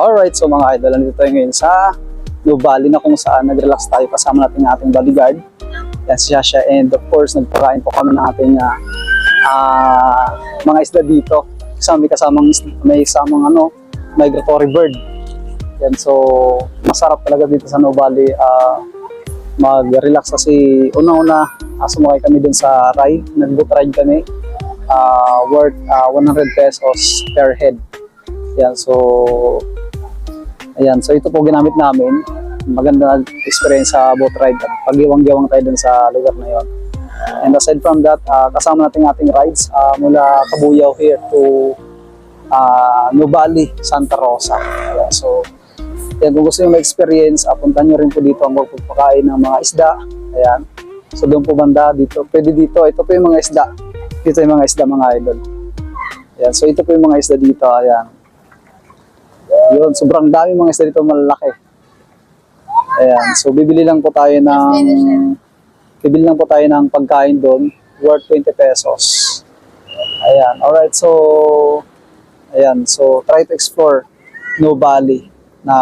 Alright, so mga idol, nandito tayo ngayon sa Nubali na kung saan nag-relax tayo kasama natin ang ating bodyguard. Yan si Shasha and of course nagpakain po kami ng ating ah, mga isda dito. Kasama may kasamang may kasamang ano, migratory bird. Yan so masarap talaga dito sa Nubali ah, mag-relax kasi unang-una uh, sumakay kami dun sa ride, nag-boat ride kami ah, worth ah, 100 pesos per head. Yan, so Ayan, so ito po ginamit namin. Maganda experience sa boat ride at pagiwang-giwang tayo dun sa lugar na yon. And aside from that, ah, kasama natin ating rides ah, mula Kabuyaw here to uh, Nubali, Santa Rosa. Ayan, so yan, kung gusto nyo ma-experience, uh, punta nyo rin po dito ang magpapakain ng mga isda. Ayan. So doon po banda, dito. Pwede dito. Ito po yung mga isda. Dito yung mga isda, mga idol. Ayan. So ito po yung mga isda dito. Ayan. Yun, sobrang dami mga isda dito malalaki. Ayan, so bibili lang po tayo ng bibili lang po tayo ng pagkain doon worth 20 pesos. Ayan, alright, so ayan, so try to explore No Valley na